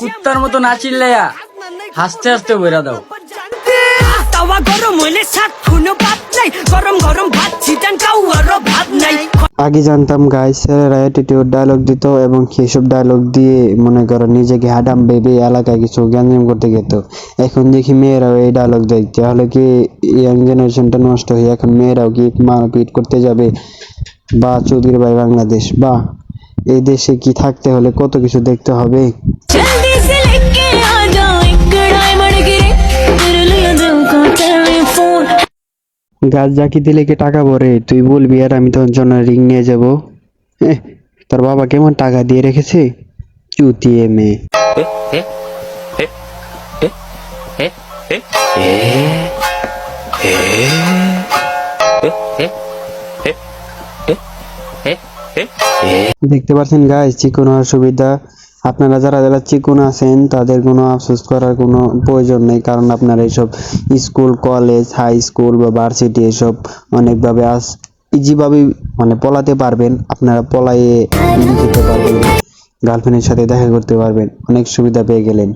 কুত্তার মতো না চিল্লাইয়া হাসতে হাসতে বইরা দাও। তাওয়া গরম হইলে সাত খুনো ভাত নাই। গরম গরম ভাত ছিটান কাউয়ারও ভাত নাই। আগে জানতাম গাইস ছেলেরা অ্যাটিটিউড ডায়লগ দিত এবং সেসব ডায়লগ দিয়ে মনে করো নিজেকে হাডাম ভেবে এলাকায় কিছু জ্ঞানজাম করতে যেত এখন দেখি মেয়েরাও এই ডায়লগ দেয়। তাহলে কি ইয়াং জেনারেশনটা নষ্ট হয়ে এখন মেয়েরাও কি মারপিট করতে যাবে? বা চৌধুরী ভাই বাংলাদেশ বা এই দেশে কি থাকতে হলে কত কিছু দেখতে হবে? গাছ জাকি দিলে কি টাকা ভরে? তুই বলবি, আর আমি তোর জন্য রিং নিয়ে যাব। তোর বাবা কেমন টাকা দিয়ে রেখেছে? চুতিয়ে মেয়ে। দেখতে পাচ্ছেন গাছ যে কোনো অসুবিধা আপনারা যারা যারা চিকন আছেন তাদের কোনো আফসোস করার কোনো প্রয়োজন নেই কারণ আপনারা এইসব স্কুল কলেজ হাই স্কুল বা ভার্সিটি এসব অনেকভাবে আস ইজিভাবে মানে পলাতে পারবেন। আপনারা পলাইয়ে যেতে পারবেন গার্লফ্রেন্ডের সাথে দেখা করতে পারবেন অনেক সুবিধা পেয়ে গেলেন।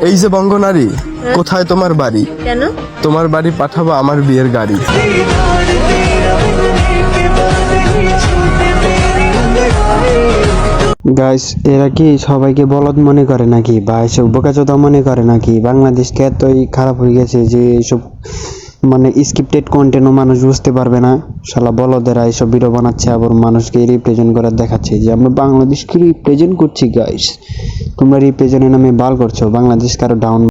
এই যে বঙ্গনারী কোথায় তোমার বাড়ি? কেন? তোমার বাড়ি পাঠাবো আমার বিয়ের গাড়ি। গাইস এরা কি সবাইকে বলদ মনে করে নাকি? বা এসব বোকাচোদা মনে করে নাকি? বাংলাদেশকে এতই খারাপ হয়ে গেছে যে এসব মানে স্ক্রিপ্টেড কন্টেন্টও মানুষ বুঝতে পারবে না। শালা বলদেরা এসব ভিডিও বানাচ্ছে, আবার মানুষকে রিপ্রেজেন্ট করে দেখাচ্ছে যে আমরা বাংলাদেশকে রিপ্রেজেন্ট করছি গাইস তোমরা রিপ্রেজেন্টের নামে বাল করছ বাংলাদেশ কারও ডাউন